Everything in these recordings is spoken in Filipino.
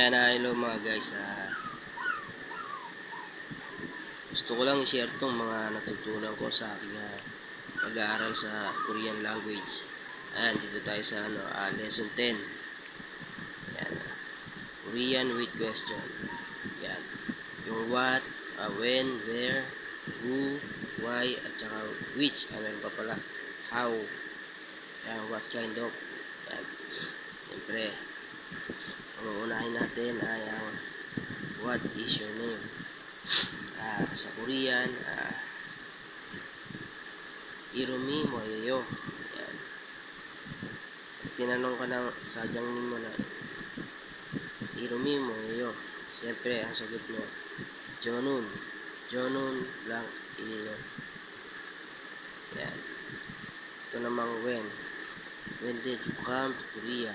Ayan na, hello mga guys. ah. gusto ko lang i-share tong mga natutunan ko sa aking ah, pag-aaral sa Korean language. Ayan, dito tayo sa ano, ah, lesson 10. Ayan. Korean with question. Ayan. Yung what, ah, when, where, who, why, at saka which. Ah, meron pa pala. How. Ayan, what kind of. Siyempre, ang uunahin natin ay ang what is your name? Ah, sa Korean, ah, Irumi Moyoyo. Yan. Tinanong ka ng sadyang name mo na Irumi Moyoyo. Siyempre, ang sagot mo, Jonun. Jonun lang iyo. Yan. Ito namang when. When did you come to Korea?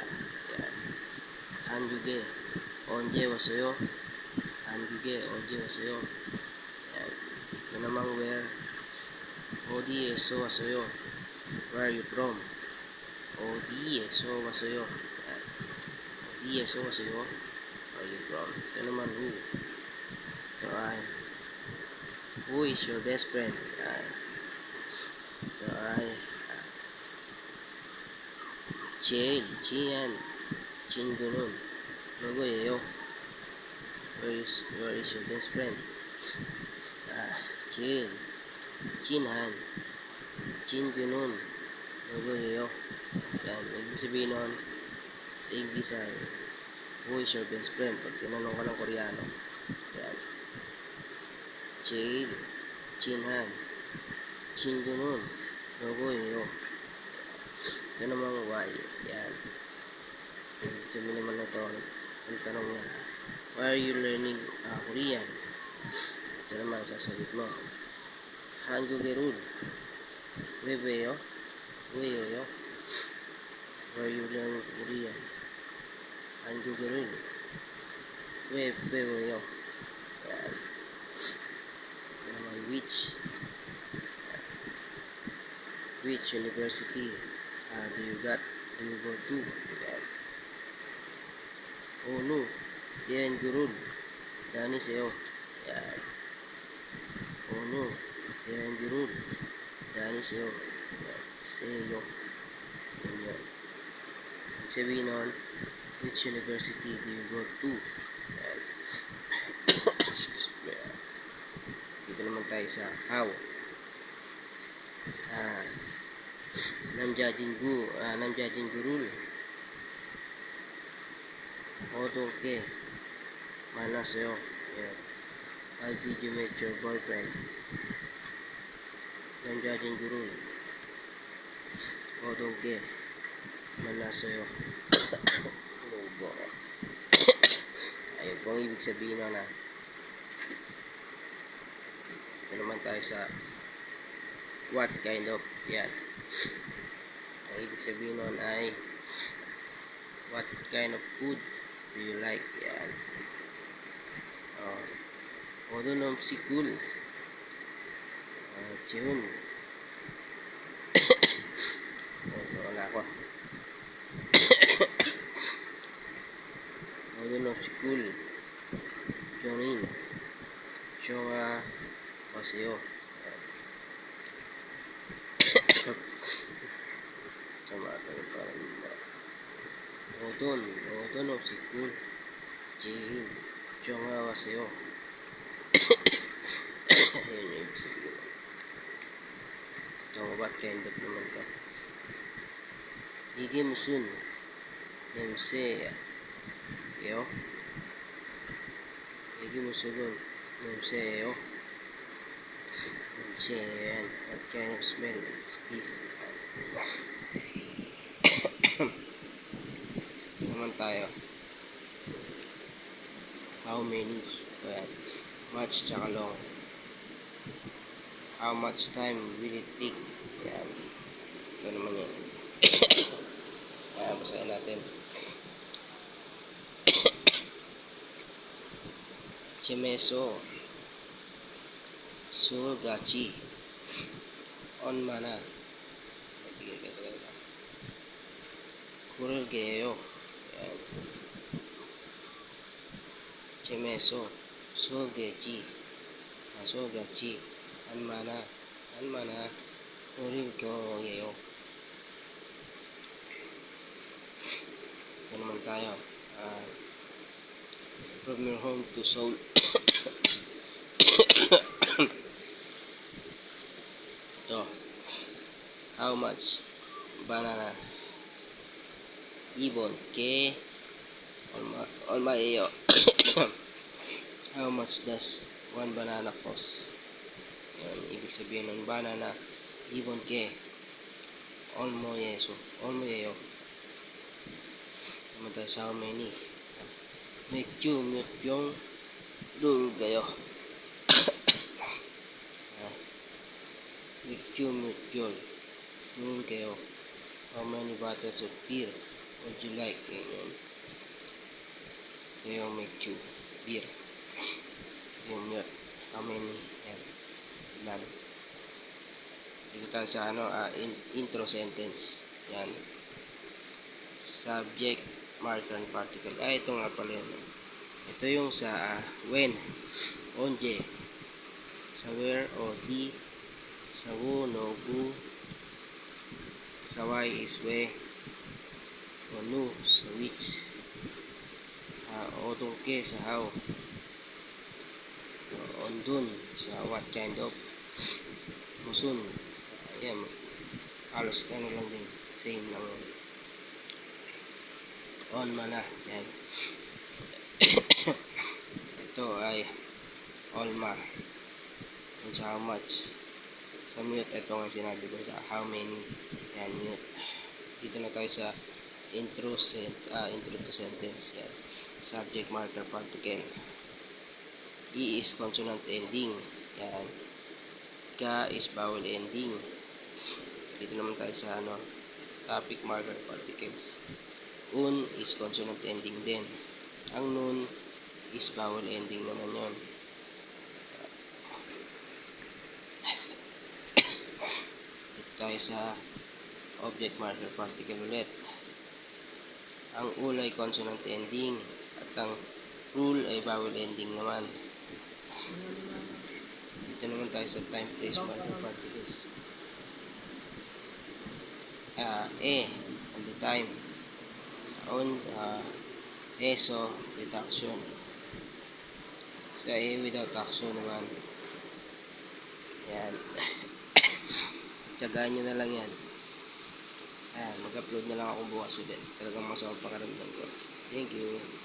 Yan. 한국에 언제 왔어요? 한국에 언제 왔어요? Yan. Ito namang where. 어디에서 왔어요? Where are you from? 어디에서 왔어요? Yan. 어디에서 왔어요? Where are you from? Ito naman who. Ito ay Who is your best friend? Yan. Ito ay ah, 제 Chingo nun. Magoy. Eh, oh. Where is, where is your best friend? Ah, Jin. Jinhan. Chingo nun. Magoy, yo. Eh, oh. Yan, ibig sabihin nun, sa English ay, who is your best friend? Pag tinanong ka ng Koreano. Yan. Jin. Jinhan. Chingo nun. Magoy, eh, oh. yo. Ito namang Y. Yan Sabi naman na ito, ang tanong niya, why are you learning uh, Korean? Ito naman ang sasagot mo. 한국의 룰. 왜 왜요? 왜요? Why are you learning Korean? 한국의 룰. 왜, 왜 왜요? Yan. Ito naman, which? Which university uh, do you got? Do you go to? ulo, yan gurul. Dani ano sa'yo. Yan. Ulo, yan gurul. Dani ano sa'yo. Yan. Sa'yo. Yan yan. Sabihin nun, which university do you go to? Yan. Excuse me. Dito naman tayo sa how. Ah, nam jajin gu, ah, nam jajin gurul. 어떻게 만났어요? 예. How did you meet your boyfriend? 남자친구를 어떻게 만났어요? ano ba? Ayun po ang ibig sabihin nun ah. Ito naman tayo sa what kind of yan. Ang ibig sabihin nun ay what kind of food do you like yan oh uh, ano ng si cool at yun wala ko ano ng si cool join siya uh, kasi Odon, Odon of Sikul, Jihin, Chonga Waseo. Ayun yung ibig sabihin. Chonga what kind of naman to? Igi musun, Nemse, yo. Igi musugun, Nemse, yo. Nemse, yan. What kind of smell is this? Naman tayo. How many? Well, much tsaka long. How much time will it take? Yan. Ito naman yan. Kaya basahin natin. Chimeso. Surgachi. On mana. Kurgeyo. Yan. kemeso, sogechi, sogachi, anmana, anmana, urin ko yeyo. Ito naman tayo. Ah, from your home to Seoul. Ito. How much banana? Ibon ke Olma, Olma iyo. How much does one banana cost? Yan, ibig sabihin ng banana, ibon ke Olmo yeso. Olmo yeyo. Naman tayo sa how many? Mekyu, mekyong, dul gayo. Mekyu, mekyol, dul gayo. How many bottles of beer would you like? Ganyan. Ito yung Mekyu, beer. Ito yung milk. How many? Yan. Ilan. Dito tayo sa ano, ah, in- intro sentence. Yan. Subject, marker, and particle. Ah, ito nga pala yun. Ito yung sa ah, when, onje, sa where o di, sa wo, no, gu, sa why is we, nu, sa which, ah, tungke, sa how, o on dun, sa what kind of, musun, ayan, halos ano lang din, same lang. On mana, yan. Ito ay Olma. Kung sa how much. Sa mute, ito nga sinabi ko sa how many. Yan, mute. Dito na tayo sa intro, sent, ah, intro to sentence. Yan. Subject marker particle. E is consonant ending. Yan. Ka is vowel ending. Dito naman tayo sa ano, topic marker particles. Un is consonant ending din. Ang nun is vowel ending naman yon. Dito tayo sa object marker particle ulit. Ang ul ay consonant ending at ang rule ay vowel ending naman. Dito naman tayo sa time place marker particles. Ah, e, all the time. Sa on, ah, ESO, reduction. Sa A without action naman. Yan. Tsagaan nyo na lang yan. Ayan, mag-upload na lang ako bukas ulit. Talagang masama pakiramdam ko. Thank you.